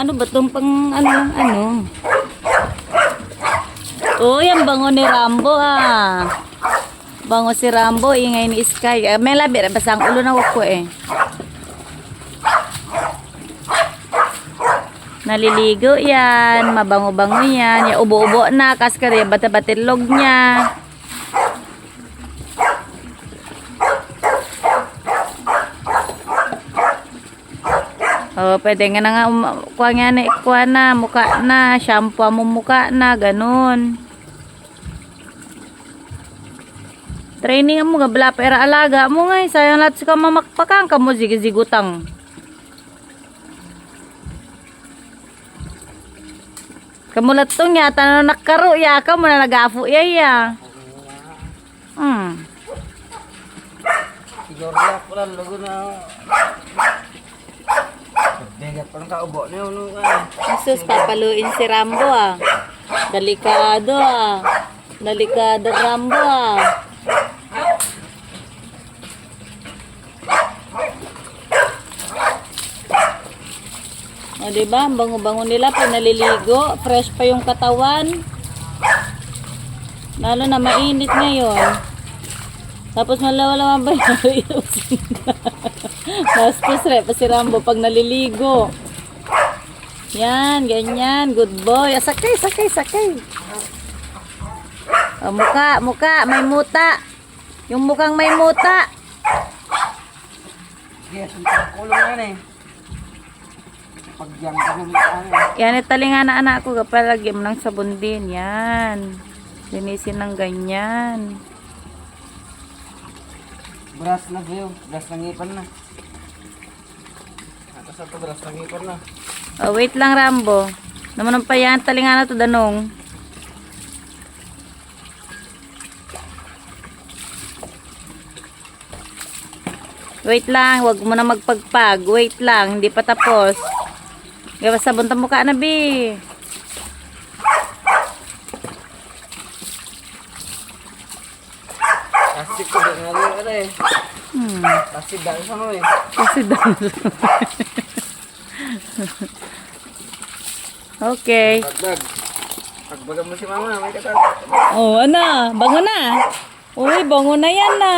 Ano ba tong pang ano ano? Oh, yan bango ni Rambo ah. Bango si Rambo, ingay ni Sky. Eh, may labi, basta ang ulo na ko eh. Naliligo yan, mabango-bango yan. Yung ubo-ubo na, kaskari, bata-batilog niya. Oh, pwede nga na nga, um, kuha nga na, kuha na, muka na, shampoo mo muka na, ganun. Training mo nga, bala pera alaga mo nga, eh. sayang lahat sa mamakpakang ka mo, zigizigutang. Kamulat to nga, tanong nakaro, ya ka mo na nag-afo, ya, ya. Hmm. Siguro na lang lago na. Bigat pa ng kaubo na yun. ano, Jesus, papaluin si Rambo ah. Delikado ah. Delikado Rambo ah. O, diba? Ang bango-bango nila pag naliligo. Fresh pa yung katawan. Lalo na mainit ngayon. Tapos malawala ba yung Bastos re pa si Rambo pag naliligo. Yan, ganyan. Good boy. Ah, sakay, sakay, sakay. Oh, muka, muka. May muta. Yung mukhang may muta. Yes, kulong yan eh. Pagyang ka ng eh. Yan, italinga na anak ko. Kapalagyan mo ng sabon din. Yan. Linisin ng ganyan. Brass na view. Brass ng ipan na. Atas ito brass ng ipan na. Oh, wait lang, Rambo. Naman pa yan. Talinga na to, danong. Wait lang, wag mo na magpagpag. Wait lang, hindi pa tapos. Gawa sabon ta mukha na, bi. Plastic ko din nga rin ano eh. Hmm. Plastic dahil sa ano eh. Kasi down. okay. Pagdag. Pagbaga mo si mama, may katag. Oh, ano? Bango na. Uy, bango na yan na.